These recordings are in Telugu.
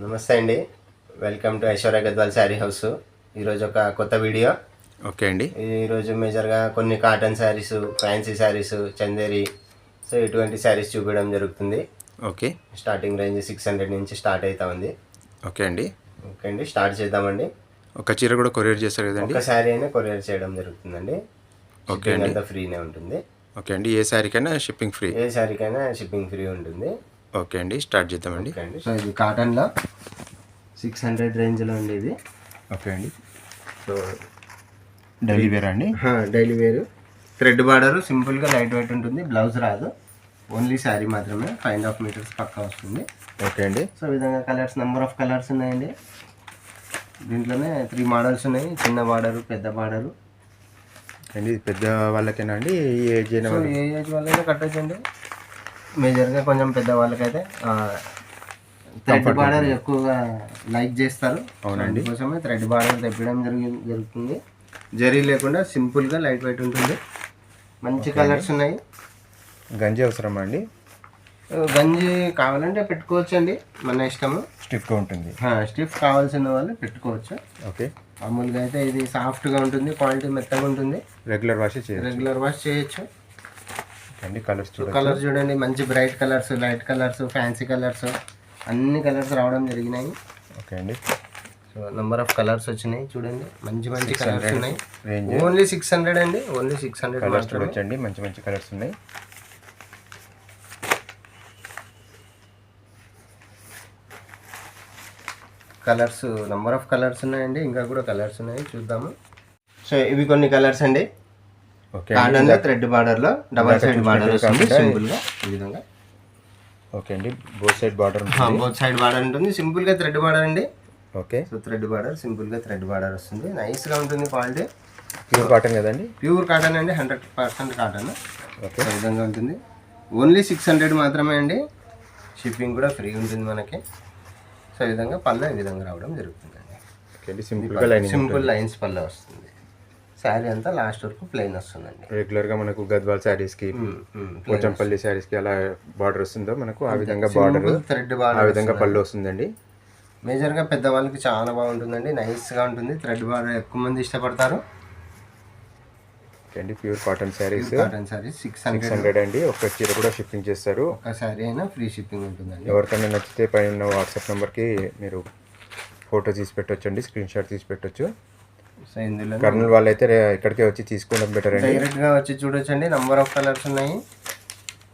నమస్తే అండి. Welcome to Aishwarya Gadwal sari house ఈరోజు ఒక కొత్త వీడియో. ఓకే అండి. ఈరోజు మేజర్గా కొన్ని cotton saris fancy saris Chanderi so ఇటువంటి శారీస్ చూపించడం జరుగుతుంది. Okay. Starting range six hundred నుంచి స్టార్ట్ అవుతా ఉంది. ఓకే అండి. ఓకే అండి స్టార్ట్ చేద్దామండి. ఒక చీర కూడా కొరియర్ చేస్తారు కదండి? ఒక శారీ అయినా కొరియర్ చేయడం జరుగుతుందండి. ఓకే అండి. అంతా ఫ్రీనే ఉంటుంది. ఓకే అండి. ఏ శారీకైనా షిప్పింగ్ ఫ్రీ ఏ శారీకైనా షిప్పింగ్ ఫ్రీ ఉంటుంది. ఓకే అండి స్టార్ట్ చేద్దామండి. సో ఇది కాటన్లో సిక్స్ హండ్రెడ్ రేంజ్లో ఉంది ఇది ఓకే అండి. సో డైలీ వేర్ అండి? డైలీ వేర్ థ్రెడ్ బార్డర్ సింపుల్గా లైట్ వెయిట్ ఉంటుంది బ్లౌజ్ రాదు. ఓన్లీ శారీ మాత్రమే ఫైవ్ అండ్ హాఫ్ మీటర్స్ పక్కా వస్తుంది. ఓకే అండి. సో విధంగా కలర్స్ నెంబర్ ఆఫ్ కలర్స్ ఉన్నాయండి. దీంట్లోనే త్రీ మోడల్స్ ఉన్నాయి చిన్న బార్డరు పెద్ద బార్డరు. అండి ఇది పెద్ద వాళ్ళకేనా అండి? ఈ ఏజ్ ఏ ఏజ్ వాళ్ళైనా కట్టొచ్చండి. మేజర్గా కొంచెం పెద్ద వాళ్ళకైతే థ్రెడ్ బార్డర్ ఎక్కువగా లైక్ చేస్తారు. అవునండి. కోసమే థ్రెడ్ బార్డర్ తెప్పడం జరిగి జరుగుతుంది. జరీ లేకుండా సింపుల్గా లైట్ వెయిట్ ఉంటుంది. మంచి కలర్స్ ఉన్నాయి. గంజి అవసరమా అండి? గంజి కావాలంటే పెట్టుకోవచ్చు అండి మన ఇష్టము. స్టిఫ్గా ఉంటుంది. స్టిఫ్ కావాల్సిన వాళ్ళు పెట్టుకోవచ్చు. ఓకే. మామూలుగా అయితే ఇది సాఫ్ట్గా ఉంటుంది క్వాలిటీ మెత్తగా ఉంటుంది. రెగ్యులర్ వాష్ రెగ్యులర్ వాష్ చేయొచ్చు. అండి కలర్స్ చూడండి కలర్ చూడండి మంచి bright colours light colours fancy colours అన్ని కలర్స్ రావడం జరిగినాయి. ఓకే అండి. సో నెంబర్ ఆఫ్ కలర్స్ వచ్చినాయి చూడండి మంచి మంచి కలర్స్ ఉన్నాయి. ఓన్లీ సిక్స్ హండ్రెడ్ అండి ఓన్లీ సిక్స్ హండ్రెడ్ కలర్స్ చూడొచ్చండి మంచి మంచి కలర్స్ ఉన్నాయి. కలర్స్ నెంబర్ ఆఫ్ కలర్స్ ఉన్నాయండి ఇంకా కూడా కలర్స్ ఉన్నాయి చూద్దాము. సో ఇవి కొన్ని కలర్స్ అండి. లో థ్రెడ్ బార్డర్లో డబల్ సైడ్ బార్డర్ వస్తుంది కాకుండా సింపుల్గా ఈ విధంగా. ఓకే అండి both side border both side border ఉంటుంది సింపుల్గా థ్రెడ్ బార్డర్ అండి. ఓకే. సో థ్రెడ్ బార్డర్ సింపుల్గా థ్రెడ్ బార్డర్ వస్తుంది. నైస్గా ఉంటుంది క్వాలిటీ. ప్యూర్ కాటన్ కదండి? ప్యూర్ కాటన్ అండి హండ్రెడ్ పర్సెంట్ కాటన్. ఓకే. విధంగా ఉంటుంది. ఓన్లీ సిక్స్ హండ్రెడ్ మాత్రమే అండి. షిప్పింగ్ కూడా ఫ్రీ ఉంటుంది మనకి. సో ఈ విధంగా పళ్ళ ఈ విధంగా రావడం జరుగుతుందండి. సింపుల్గా లైనింగ్ సింపుల్ లైన్స్ పళ్ళ వస్తుంది. శారీ అంతా లాస్ట్ వరకు ప్లెయిన్ వస్తుందండి. రెగ్యులర్గా మనకు గద్వాల్ శారీస్కి. పోచంపల్లి శారీస్కి అలా బార్డర్ వస్తుందో మనకు ఆ విధంగా బార్డర్ థ్రెడ్ ఆ బార్డర్ విధంగా పళ్ళు వస్తుందండి. మేజర్గా పెద్దవాళ్ళకి చాలా బాగుంటుందండి. నైస్గా ఉంటుంది. థ్రెడ్ బార్డర్ ఎక్కువ మంది ఇష్టపడతారు. అండి pure cotton saris cotton sari six six hundred అండి. ఒక చీర కూడా షిప్పింగ్ చేస్తారు. ఒక శారీ అయినా ఫ్రీ షిప్పింగ్ ఉంటుందండి. ఎవరికైనా నచ్చితే పైన వాట్సాప్ నెంబర్కి మీరు ఫోటో తీసి పెట్టొచ్చు అండి స్క్రీన్ షాట్ తీసి పెట్టొచ్చు. సో ఇందులో కర్నూలు వాళ్ళైతే రే- ఇక్కడికే వచ్చి తీసుకోవడం బెటర్ అండి. డైరెక్ట్గా వచ్చి చూడొచ్చండి. నంబర్ ఆఫ్ కలర్స్ ఉన్నాయి.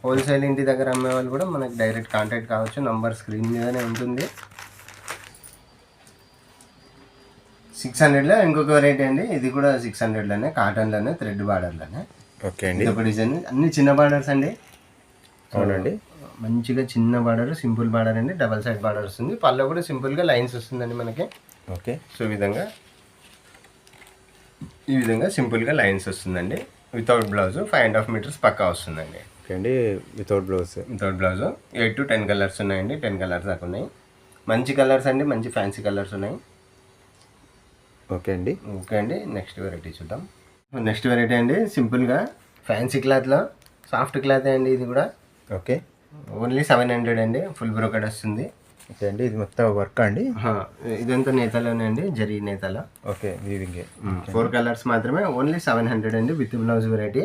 హోల్సేల్ ఇంటి దగ్గర అమ్మే వాళ్ళు కూడా మనకి డైరెక్ట్ కాంటాక్ట్ కావచ్చు. నంబర్ స్క్రీన్ మీదనే ఉంటుంది. సిక్స్ హండ్రెడ్లో ఇంకొక వెరైటీ అండి. ఇది కూడా సిక్స్ హండ్రెడ్లోనే కాటన్లోనే థ్రెడ్ బార్డర్లోనే ఓకే అండి. ఒక డిజైన్ అన్ని చిన్న బార్డర్స్ అండి. అవునండి. మంచిగా చిన్న బార్డర్ సింపుల్ బార్డర్ అండి. డబల్ సైడ్ బార్డర్ వస్తుంది. పళ్ళు కూడా సింపుల్గా లైన్స్ వస్తుందండి మనకి. ఓకే. సో విధంగా ఈ విధంగా సింపుల్గా లైన్స్ వస్తుందండి. Without blouse five and half metres పక్కా వస్తుందండి. ఓకే అండి without blouse without blouse eight to ten colours ఉన్నాయండి. టెన్ కలర్స్ దాకా ఉన్నాయి. మంచి కలర్స్ అండి మంచి ఫ్యాన్సీ కలర్స్ ఉన్నాయి. ఓకే అండి ఓకే అండి నెక్స్ట్ వెరైటీ చూద్దాం. నెక్స్ట్ వెరైటీ అండి సింపుల్గా ఫ్యాన్సీ క్లాత్లో సాఫ్ట్ క్లాత్ అండి ఇది కూడా. ఓకే. ఓన్లీ సెవెన్ హండ్రెడ్ అండి ఫుల్ బ్రోకెడ్ వస్తుంది. ఓకే అండి ఇది మొత్తం వర్క్ అండి? ఇదంతా నేతలోనే అండి జరీ నేతల. ఓకే వీవింగే. ఫోర్ కలర్స్ మాత్రమే ఓన్లీ సెవెన్ హండ్రెడ్ అండి విత్ బ్లౌజ్ వెరైటీ.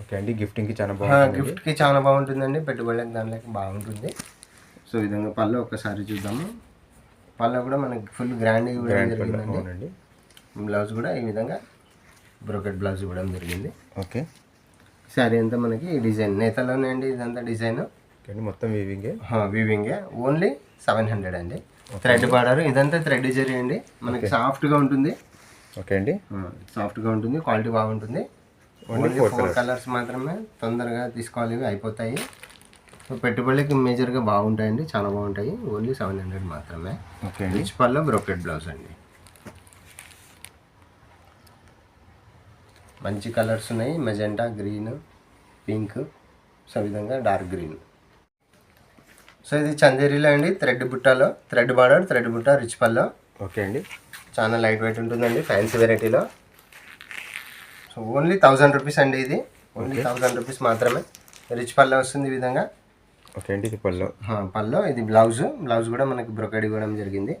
ఓకే అండి గిఫ్టింగ్కి చాలా బాగుంటుంది గిఫ్ట్కి చాలా బాగుంటుందండి పెట్టుబడులకు దానిలోకి బాగుంటుంది. సో విధంగా పళ్ళు ఒకసారి చూద్దాము. పళ్ళు కూడా మనకి ఫుల్ గ్రాండ్ జరిగిందండి. అవునండి. బ్లౌజ్ కూడా ఈ విధంగా బ్రోకెట్ బ్లౌజ్ ఇవ్వడం జరిగింది. ఓకే. శారీ అంతా మనకి డిజైన్ నేతలోనే అండి ఇదంతా డిజైన్. అండి మొత్తం వీవింగే వీవింగే ఓన్లీ సెవెన్ హండ్రెడ్ అండి. Thread border. ఇదంతా థ్రెడ్ జరీ అండి. మనకి సాఫ్ట్గా ఉంటుంది. ఓకే అండి. సాఫ్ట్గా ఉంటుంది. క్వాలిటీ బాగుంటుంది. ఓన్లీ ఫోర్ కలర్స్ మాత్రమే తొందరగా తీసుకోవాలి. ఇవి అయిపోతాయి. సో పెట్టుబడికి మేజర్గా బాగుంటాయండి. చాలా బాగుంటాయి. ఓన్లీ సెవెన్ హండ్రెడ్ మాత్రమే. ఓకే అండి. రిచ్ పల్లో బ్రోకెట్ బ్లౌజ్ అండి. మంచి కలర్స్ ఉన్నాయి. మెజెంటా గ్రీన్ పింక్ సో విధంగా డార్క్ గ్రీన్ సో ఇది చందేరీలో అండి thread బుట్టాలో thread border thread butta rich pallu okay అండి. చాలా లైట్ వెయిట్ ఉంటుందండి ఫ్యాన్సీ వెరైటీలో. సో ఓన్లీ థౌజండ్ రూపీస్ అండి ఇది. ఓన్లీ థౌజండ్ రూపీస్ మాత్రమే. రిచ్ పల్లె వస్తుంది ఈ విధంగా. ఓకే అండి ఇది ఆ, పల్లో ఇది బ్లౌజ్. బ్లౌజ్ కూడా మనకి బ్రొకెడ్ ఇవ్వడం జరిగింది.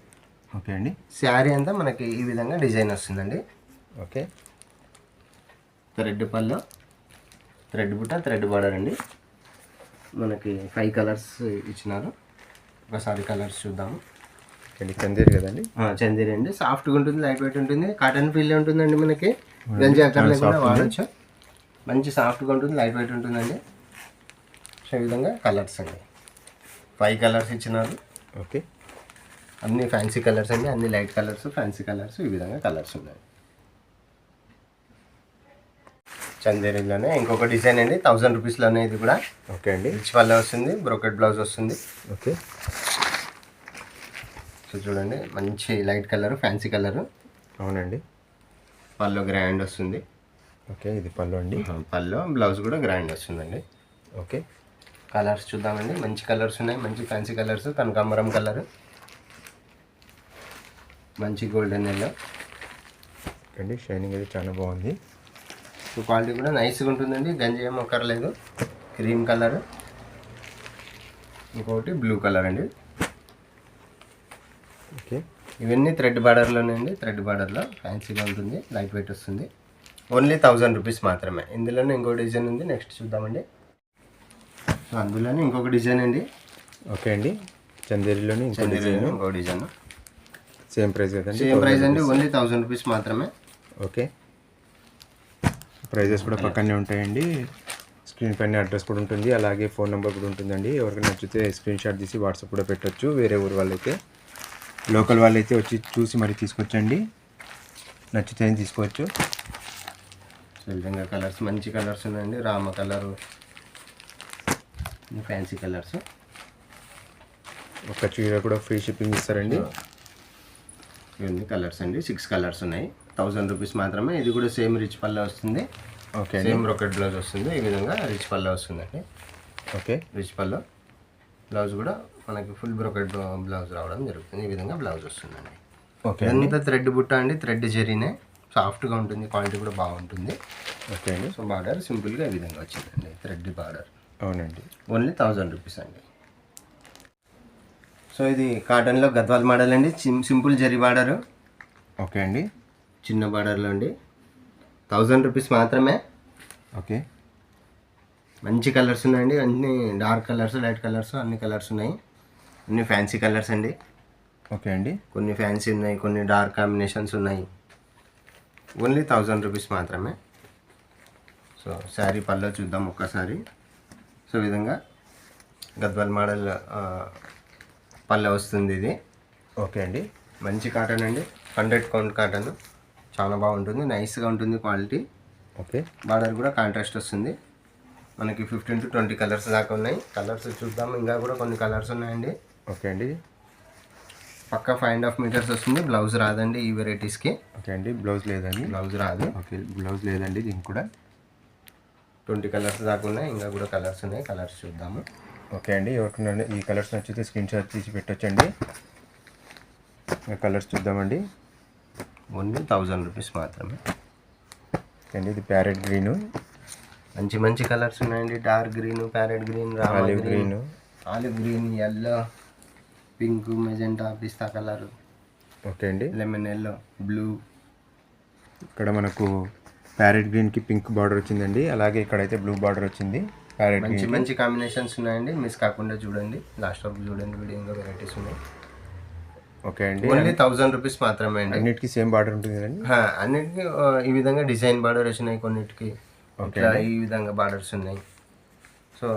ఓకే అండి. శారీ అంతా మనకి ఈ విధంగా డిజైన్ వస్తుందండి. Okay. Thread pallu thread butta thread border అండి. మనకి ఫైవ్ కలర్స్ ఇచ్చినారు. ఒకసారి కలర్స్ చూద్దాము. చందేరి కదండి? చందేరి అండి. సాఫ్ట్గా ఉంటుంది లైట్ వెయిట్ ఉంటుంది. కాటన్ ఫీల్ ఉంటుందండి మనకి? గంజి అక్కర్లే కూడా వాడచ్చు. మంచి సాఫ్ట్గా ఉంటుంది లైట్ వెయిట్ ఉంటుందండి. సో ఈ విధంగా కలర్స్ అండి. ఫైవ్ కలర్స్ ఇచ్చినారు. ఓకే. అన్ని ఫ్యాన్సీ కలర్స్ అండి అన్ని లైట్ కలర్స్ ఫ్యాన్సీ కలర్స్ ఈ విధంగా కలర్స్ ఉన్నాయి. చందేరిలోనే ఇంకొక డిజైన్ అండి థౌజండ్ రూపీస్లోనే ఇది కూడా. ఓకే అండి. రిచ్ వల్ల వస్తుంది బ్రోకెట్ బ్లౌజ్ వస్తుంది. ఓకే. సో చూడండి మంచి లైట్ కలర్ ఫ్యాన్సీ కలర్. అవునండి. పళ్ళు గ్రాండ్ వస్తుంది. ఓకే ఇది పళ్ళు అండి. పళ్ళు బ్లౌజ్ కూడా గ్రాండ్ వస్తుందండి. ఓకే. కలర్స్ చూద్దామండి. మంచి కలర్స్ ఉన్నాయి మంచి ఫ్యాన్సీ కలర్స్ కనకాంబరం కలర్. మంచి గోల్డెన్ ఎల్లో. అండి షైనింగ్ అయితే చాలా బాగుంది. సో క్వాలిటీ కూడా నైస్గా ఉంటుందండి. గంజి ఏం ఒక్కర్లేదు క్రీమ్ కలర్ ఇంకొకటి బ్లూ కలర్ అండి. ఓకే. ఇవన్నీ థ్రెడ్ బార్డర్లోనే అండి. థ్రెడ్ బార్డర్లో ఫ్యాన్సీగా ఉంటుంది. లైట్ వెయిట్ వస్తుంది. ఓన్లీ థౌజండ్ రూపీస్ మాత్రమే. ఇందులోనే ఇంకో డిజైన్ ఉంది. నెక్స్ట్ చూద్దామండి. సో అందులోనే ఇంకొక డిజైన్ అండి. ఓకే అండి. చందేరిలోని ఇంకో చందేరిలో ఇంకో డిజైన్ సేమ్ ప్రైస్ కదండి. సేమ్ ప్రైస్ అండి. ఓన్లీ థౌజండ్ రూపీస్ మాత్రమే. ఓకే. ప్రైజెస్ కూడా పక్కనే ఉంటాయండి. స్క్రీన్ పైన అడ్రస్ కూడా ఉంటుంది. అలాగే ఫోన్ నెంబర్ కూడా ఉంటుందండి. ఎవరికైనా నచ్చితే స్క్రీన్ షాట్ తీసి వాట్సాప్ కూడా పెట్టొచ్చు. వేరే ఊరు వాళ్ళైతే లోకల్ వాళ్ళైతే వచ్చి చూసి మరి తీసుకొచ్చండి. నచ్చితే తీసుకోవచ్చు. ఈ విధంగా కలర్స్ మంచి కలర్స్ ఉన్నాయండి. Rama colour fancy colours. ఒక చీర కూడా ఫ్రీ షిప్పింగ్ ఇస్తారండి. ఇవన్నీ కలర్స్ అండి. సిక్స్ కలర్స్ ఉన్నాయి. థౌజండ్ రూపీస్ మాత్రమే. ఇది కూడా సేమ్ రిచ్ పల్ల వస్తుంది. ఓకే. సేమ్ రొకెట్ బ్లౌజ్ వస్తుంది. ఈ విధంగా రిచ్ పల్ల వస్తుందండి. ఓకే. రిచ్ పల్ల బ్లౌజ్ కూడా మనకి ఫుల్ బ్రొకెట్ బ్లౌజ్ రావడం జరుగుతుంది. ఈ విధంగా బ్లౌజ్ వస్తుందండి. ఓకే. ఇదంతా థ్రెడ్ బుట్ట అండి. థ్రెడ్ జరీనే. సాఫ్ట్గా ఉంటుంది. క్వాలిటీ కూడా బాగుంటుంది. ఓకే అండి. సో బార్డర్ సింపుల్గా ఈ విధంగా వచ్చిందండి. Thread border. అవునండి. ఓన్లీ థౌజండ్ రూపీస్ అండి. సో ఇది కాటన్లో గద్వాల్ మోడల్ అండి. Simple zari border. ఓకే అండి. చిన్న బార్డర్లో అండి. థౌజండ్ రూపీస్ మాత్రమే. ఓకే. మంచి కలర్స్ ఉన్నాయండి. అన్ని డార్క్ కలర్స్ లైట్ కలర్స్ అన్ని కలర్స్ ఉన్నాయి. అన్ని ఫ్యాన్సీ కలర్స్ అండి. ఓకే అండి. కొన్ని ఫ్యాన్సీ ఉన్నాయి కొన్ని డార్క్ కాంబినేషన్స్ ఉన్నాయి. ఓన్లీ థౌజండ్ రూపీస్ మాత్రమే. సో శారీ పల్లో చూద్దాం ఒక్కసారి. సో విధంగా గద్వాల్ మోడల్ పల్లె వస్తుంది ఇది. ఓకే అండి. మంచి కాటన్ అండి. Hundred count cotton. చాలా బాగుంటుంది. నైస్గా ఉంటుంది క్వాలిటీ. ఓకే. బార్డర్ కూడా కాంట్రాస్ట్ వస్తుంది. మనకి ఫిఫ్టీన్ టు ట్వంటీ కలర్స్ దాకా ఉన్నాయి. కలర్స్ చూద్దాం. ఇంకా కూడా కొన్ని కలర్స్ ఉన్నాయండి. ఓకే అండి. పక్క ఫైవ్ అండ్ హాఫ్ మీటర్స్ వస్తుంది. బ్లౌజ్ రాదండి ఈ వెరైటీస్కి. ఓకే అండి. బ్లౌజ్ లేదండి. బ్లౌజ్ రాదు. ఓకే. బ్లౌజ్ లేదండి దీనికి కూడా. ట్వంటీ కలర్స్ దాకా ఉన్నాయి. ఇంకా కూడా కలర్స్ ఉన్నాయి. కలర్స్ చూద్దాము ఓకే అండి. ఎవరికైనా ఈ కలర్స్ నచ్చితే స్క్రీన్ షాట్ తీసి పెట్టొచ్చండి. కలర్స్ చూద్దామండి. ఓన్లీ థౌజండ్ రూపీస్ మాత్రమే. ఓకే అండి ఇది ప్యారెట్ గ్రీను. మంచి మంచి కలర్స్ ఉన్నాయండి. Dark green parrot green olive green. Olive green yellow pink magenta పిస్తా కలర్. ఓకే అండి. లెమన్ ఎల్లో బ్లూ ఇక్కడ మనకు ప్యారెట్ గ్రీన్కి పింక్ బార్డర్ వచ్చిందండి. అలాగే ఇక్కడైతే బ్లూ బార్డర్ వచ్చింది. ప్యారెట్ మంచి మంచి కాంబినేషన్స్ ఉన్నాయండి. మిస్ కాకుండా చూడండి. లాస్ట్ వరకు చూడండి. వీడియో ఇంకా వెరైటీస్ ఉన్నాయి. ఓకే అండి. ఓన్లీ థౌజండ్ రూపీస్ మాత్రమే అండి. అన్నిటికీ సేమ్ బార్డర్ ఉంటుంది హా, అన్నిటికీ ఈ విధంగా డిజైన్ బార్డర్ వచ్చినాయి కొన్నిటికి. ఇట్లా ఈ విధంగా బార్డర్స్ ఉన్నాయి. సో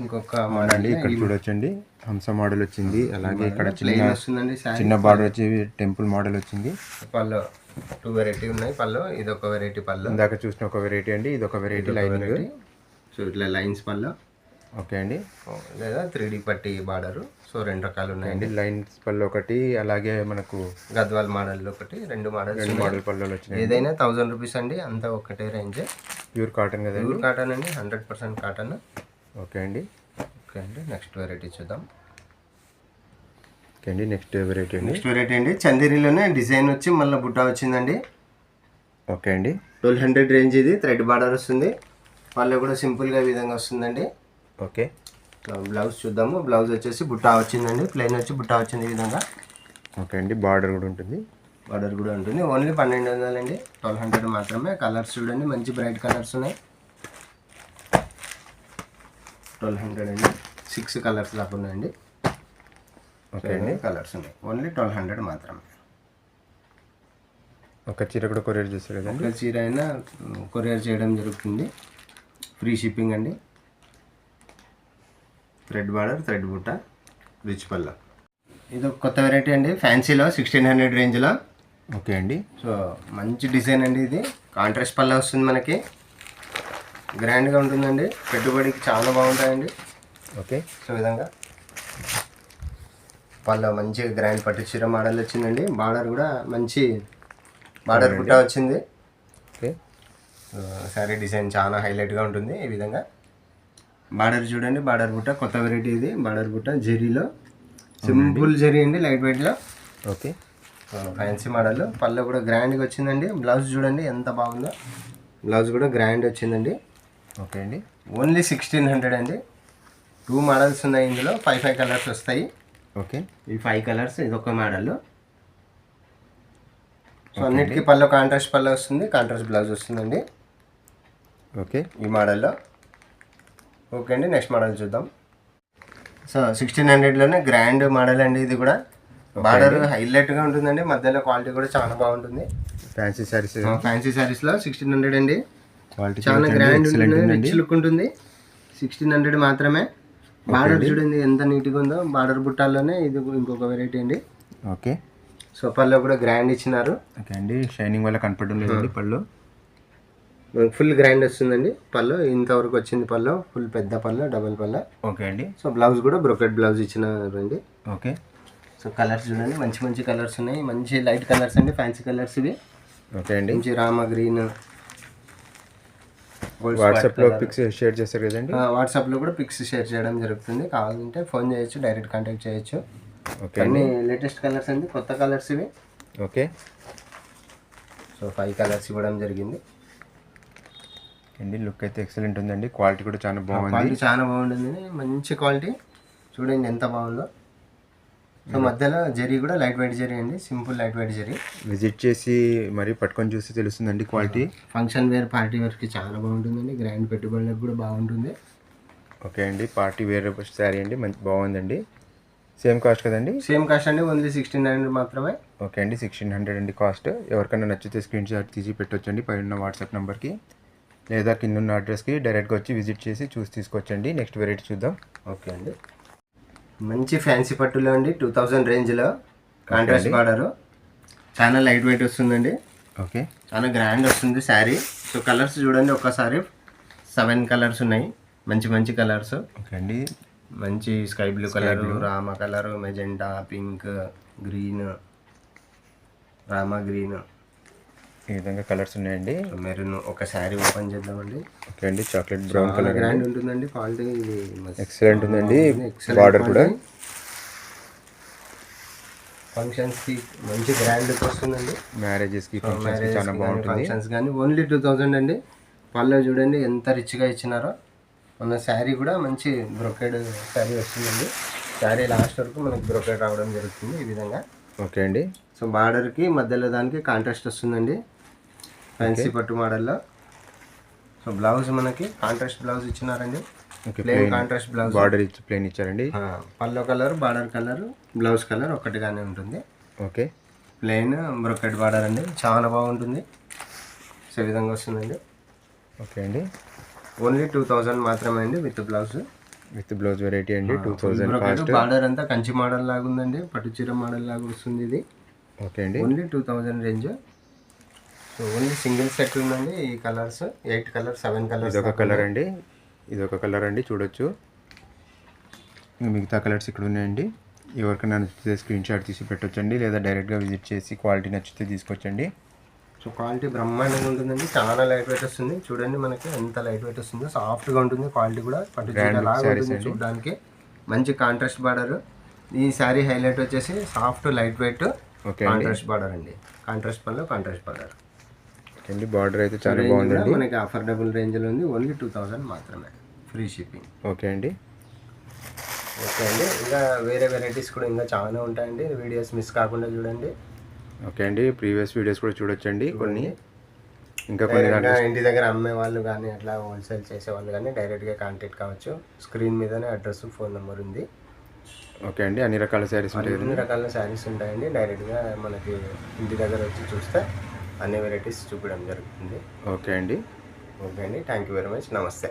ఇంకొక అండి మోడల్ ఇక్కడ చూడొచ్చండి. హంస మోడల్ వచ్చింది. అలాగే ఇక్కడ చిన్న వస్తుందండి చిన్న బార్డర్ వచ్చి టెంపుల్ మోడల్ వచ్చింది. పళ్ళు టూ వెరైటీ ఉన్నాయి. పళ్ళు ఇది ఒక వెరైటీ పళ్ళు. ఇందాక చూసిన ఒక వెరైటీ అండి. ఇది ఒక వెరైటీ లైనింగ్. సో ఇట్లా లైన్స్ పళ్ళు. ఓకే అండి. లేదా త్రీ డి పట్టి బార్డరు. సో రెండు రకాలు ఉన్నాయండి. లైన్స్ పళ్ళు ఒకటి అలాగే మనకు గద్వాల్ మోడల్ ఒకటి రెండు మోడల్స్ రెండు మోడల్ పళ్ళు వచ్చినాయి. ఏదైనా థౌజండ్ రూపీస్ అండి అంతా ఒకటే రేంజ్. ప్యూర్ కాటన్ కదండి? ప్యూర్ కాటన్ అండి హండ్రెడ్ పర్సెంట్ కాటన్. ఓకే అండి. ఓకే అండి నెక్స్ట్ వెరైటీ చూద్దాం. ఓకే అండి నెక్స్ట్ వెరైటీ అండి. నెక్స్ట్ వెరైటీ అండి చందేరిలోనే డిజైన్ వచ్చి మళ్ళీ బుట్ట వచ్చిందండి. ఓకే అండి. ట్వెల్వ్ హండ్రెడ్ రేంజ్ ఇది థ్రెడ్ బార్డర్ వస్తుంది. పళ్ళు కూడా సింపుల్గా ఈ విధంగా వస్తుందండి. ఓకే. బ్లౌజ్ చూద్దాము. బ్లౌజ్ వచ్చేసి బుట్టా వచ్చిందండి. ప్లెయిన్ వచ్చి బుట్టా వచ్చింది ఈ విధంగా. ఓకే అండి. బార్డర్ కూడా ఉంటుంది. బార్డర్ కూడా ఉంటుంది. ఓన్లీ పన్నెండు వందలండి. ట్వెల్వ్ హండ్రెడ్ మాత్రమే. కలర్స్ చూడండి. మంచి బ్రైట్ కలర్స్ ఉన్నాయి. ట్వెల్వ్ హండ్రెడ్ అండి. సిక్స్ కలర్స్ దాకా ఉన్నాయండి. ఓకే అండి. కలర్స్ ఉన్నాయి. ఓన్లీ ట్వెల్వ్ హండ్రెడ్ మాత్రమే. ఒక చీర కూడా కొరియర్ చేస్తారు కదండి. ఒక చీర అయినా కొరియర్ చేయడం జరుగుతుంది. ఫ్రీ షిప్పింగ్ అండి. Thread border thread butta rich pallu ఇది ఒక కొత్త వెరైటీ అండి. ఫ్యాన్సీలో సిక్స్టీన్ హండ్రెడ్ రేంజ్లో ఓకే అండి. సో మంచి డిజైన్ అండి ఇది. కాంట్రాస్ట్ పల్ల వస్తుంది మనకి. గ్రాండ్గా ఉంటుందండి. పెట్టుబడికి చాలా బాగుంటాయండి. ఓకే. సో విధంగా. పల్ల మంచి గ్రాండ్ పట్టు చీర మోడల్ వచ్చిందండి. బార్డర్ కూడా మంచి బార్డర్ బుట్ట వచ్చింది. ఓకే. శారీ డిజైన్ చాలా హైలైట్గా ఉంటుంది. ఈ విధంగా. బార్డర్ చూడండి బార్డర్ బుట్ట కొత్త వెరైటీ ఇది బార్డర్ బుట్ట జెరీలో. సింపుల్ జెరీ అండి లైట్ వెయిట్లో ఓకే. ఫ్యాన్సీ మోడల్ పళ్ళు కూడా గ్రాండ్గా వచ్చిందండి. బ్లౌజ్ చూడండి ఎంత బాగుందో. బ్లౌజ్ కూడా గ్రాండ్ వచ్చిందండి. ఓకే అండి. ఓన్లీ సిక్స్టీన్ హండ్రెడ్ అండి. టూ మోడల్స్ ఉన్నాయి ఇందులో. ఫైవ్ ఫైవ్ కలర్స్ వస్తాయి. ఓకే. ఈ ఫైవ్ కలర్స్ ఇదొక మోడల్ సో అన్నిటికీ పళ్ళు కాంట్రాస్ట్ పళ్ళు వస్తుంది కాంట్రాస్ట్ బ్లౌజ్ వస్తుందండి. ఓకే. ఈ మోడల్లో ఓకే అండి నెక్స్ట్ మోడల్ చూద్దాం. సో సిక్స్టీన్ హండ్రెడ్లోనే గ్రాండ్ మోడల్ అండి ఇది కూడా. బార్డర్ హైలైట్గా ఉంటుందండి మధ్యలో క్వాలిటీ కూడా చాలా బాగుంటుంది. ఫ్యాన్సీ శారీస్ ఫ్యాన్సీ శారీస్లో సిక్స్టీన్ హండ్రెడ్ అండి. క్వాలిటీ చాలా గ్రాండ్ ఉంటుంది లుక్ ఉంటుంది. సిక్స్టీన్ హండ్రెడ్ మాత్రమే. బార్డర్ చూడండి ఎంత నీట్గా ఉందో. బార్డర్ బుట్టాల్లోనే ఇది ఇంకొక వెరైటీ అండి. ఓకే. సోఫాల్లో కూడా గ్రాండ్ ఇచ్చినారు. ఓకే అండి షైనింగ్ వల్ల కనపడడం లేదండి పళ్ళు. ఫుల్ గ్రాండ్ వస్తుందండి పళ్ళు. ఇంతవరకు వచ్చింది పళ్ళు. ఫుల్ పెద్ద పళ్ళు డబల్ పళ్ళు. ఓకే అండి. సో బ్లౌజ్ కూడా బ్రొకెట్ బ్లౌజ్ ఇచ్చినారండి. ఓకే. సో కలర్స్ చూడండి మంచి మంచి కలర్స్ ఉన్నాయి. మంచి లైట్ కలర్స్ అండి ఫ్యాన్సీ కలర్స్ ఇవి. ఓకే అండి. మంచి రామ గ్రీన్ వాట్సాప్లో పిక్స్ షేర్ చేస్తారు కదండి. వాట్సాప్లో కూడా పిక్స్ షేర్ చేయడం జరుగుతుంది. కావాలంటే ఫోన్ చేయొచ్చు డైరెక్ట్ కాంటాక్ట్ చేయొచ్చు. ఓకే అన్ని లేటెస్ట్ కలర్స్ అండి కొత్త కలర్స్ ఇవి. ఓకే. సో ఫైవ్ కలర్స్ ఇవ్వడం జరిగింది. అండి. లుక్ అయితే ఎక్సలెంట్ ఉందండి. క్వాలిటీ కూడా చాలా బాగుంది. చాలా బాగుంటుంది. మంచి క్వాలిటీ. చూడండి ఎంత బాగుందో. సో మధ్యలో జరీ కూడా లైట్ వెయిట్ జరీ అండి. Simple light weight zari. Visit చేసి మరి పట్టుకొని చూస్తే తెలుస్తుందండి క్వాలిటీ. ఫంక్షన్ వేర్ పార్టీ వేర్కి చాలా బాగుంటుందండి. గ్రాండ్ పెట్టుబడులకు కూడా బాగుంటుంది. ఓకే అండి. పార్టీ వేర్ శారీ అండి. మంచి బాగుందండి. సేమ్ కాస్ట్ కదండి? సేమ్ కాస్ట్ అండి. ఓన్లీ సిక్స్టీన్ హండ్రెడ్ మాత్రమే. ఓకే అండి. సిక్స్టీన్ హండ్రెడ్ అండి కాస్ట్ ఎవరికైనా నచ్చితే స్క్రీన్ షాట్ తీసి పెట్టొచ్చండి. పైన వాట్సాప్ నెంబర్కి. లేదా కింద ఉన్న అడ్రస్కి డైరెక్ట్గా వచ్చి విజిట్ చేసి చూసి తీసుకొచ్చండి. నెక్స్ట్ వెరైటీ చూద్దాం. ఓకే అండి. మంచి ఫ్యాన్సీ పట్టులో అండి. టూ థౌజండ్ రేంజ్లో కాంట్రాస్ట్ బార్డరు. చాలా లైట్ వెయిట్ వస్తుందండి. ఓకే. చాలా గ్రాండ్ వస్తుంది శారీ. సో కలర్స్ చూడండి ఒక్కసారి. సెవెన్ కలర్స్ ఉన్నాయి. మంచి మంచి కలర్స్. ఓకే అండి. మంచి sky blue colour Rama colour magenta pink green Rama green. ఈ విధంగా కలర్స్ ఉన్నాయండి. మెరూన్ ఒక శారీ ఓపెన్ చేద్దామండి. ఓకే అండి చాక్లెట్ బ్రౌన్ కలర్ గ్రాండ్ ఉంటుందండి క్వాలిటీ ఎక్సలెంట్ ఉందండి బార్డర్ కూడా. ఫంక్షన్స్కి మంచి గ్రాండ్ వస్తుందండి. మ్యారేజెస్కి ఫంక్షన్స్కి మ్యారేజ్ చాలా బాగుంటుంది. ఫంక్షన్స్ కానీ ఓన్లీ టూ థౌజండ్ అండి. పళ్ళు చూడండి ఎంత రిచ్గా ఇచ్చినారో. మన శారీ కూడా మంచి బ్రొకెడ్ శారీ వస్తుందండి. శారీ లాస్ట్ వరకు మనకి బ్రొకెడ్ రావడం జరుగుతుంది ఈ విధంగా. ఓకే అండి. సో బార్డర్కి మధ్యలో దానికి కాంట్రాస్ట్ వస్తుందండి. ఫ్యాన్సీ పట్టు మోడల్లో. సో బ్లౌజ్ మనకి contrast blouse ఇచ్చినారండి. Okay plain contrast blouse border ఇచ్చి ప్లేన్ ఇచ్చారండి. పల్లో colour border colour blouse colour ఒక్కటిగానే ఉంటుంది. ఓకే ప్లెయిన్ బ్రొకెట్ బార్డర్ అండి. చాలా బాగుంటుంది. సో విధంగా వస్తుందండి. ఓకే అండి. ఓన్లీ టూ థౌజండ్ మాత్రమే అండి with blouse with blouse variety అండి. టూ థౌజండ్ బార్డర్ అంతా కంచి మోడల్ లాగా ఉందండి పట్టు చీర మోడల్ లాగా వస్తుంది ఇది. ఓకే అండి. Only two thousand range so only single set ఉందండి. ఈ colours eight colour seven colours ఇదొక కలర్ అండి. ఇదొక కలర్ అండి చూడొచ్చు. మిగతా కలర్స్ ఇక్కడ ఉన్నాయండి. ఎవరికైనా నచ్చితే స్క్రీన్ షాట్ తీసి పెట్టొచ్చండి లేదా డైరెక్ట్గా విజిట్ చేసి క్వాలిటీ నచ్చితే తీసుకొచ్చండి. సో క్వాలిటీ బ్రహ్మాండంగా ఉంటుందండి. చాలా లైట్ వెయిట్ వస్తుంది. చూడండి మనకి ఎంత లైట్ వెయిట్ వస్తుందో సాఫ్ట్గా ఉంటుంది క్వాలిటీ కూడా. పట్టు చీర లాగా ఉంటుంది చూడడానికి. మంచి కాంట్రాస్ట్ బార్డర్ ఈ శారీ హైలైట్ వచ్చేసి soft light weight contrast border అండి. కాంట్రాస్ట్ పళ్ళు కాంట్రాస్ట్ బార్డర్ అండి. బార్డర్ అయితే చాలా బాగుందండి. మనకి అఫోర్డబుల్ రేంజ్లో ఉంది. ఓన్లీ టూ థౌజండ్ మాత్రమే. ఫ్రీ షిప్పింగ్ ఓకే అండి. ఓకే అండి. ఇంకా వేరే వెరైటీస్ కూడా ఇంకా చాలా ఉంటాయండి. వీడియోస్ మిస్ కాకుండా చూడండి. ఓకే అండి. ప్రీవియస్ వీడియోస్ కూడా చూడొచ్చండి కొన్ని. ఇంకా కొన్ని ఇంటి దగ్గర అమ్మే వాళ్ళు కానీ అట్లా హోల్సేల్ చేసే వాళ్ళు కానీ డైరెక్ట్గా కాంటాక్ట్ కావచ్చు. స్క్రీన్ మీదనే అడ్రస్ ఫోన్ నెంబర్ ఉంది. ఓకే అండి. అన్ని రకాల శారీస్ ఉంటాయి అన్ని రకాల శారీస్ ఉంటాయండి. డైరెక్ట్గా మనకి ఇంటి దగ్గర వచ్చి చూస్తే అన్ని వెరైటీస్ చూపించడం జరుగుతుంది. ఓకే అండి. ఓకే అండి. Thank you very much. నమస్తే.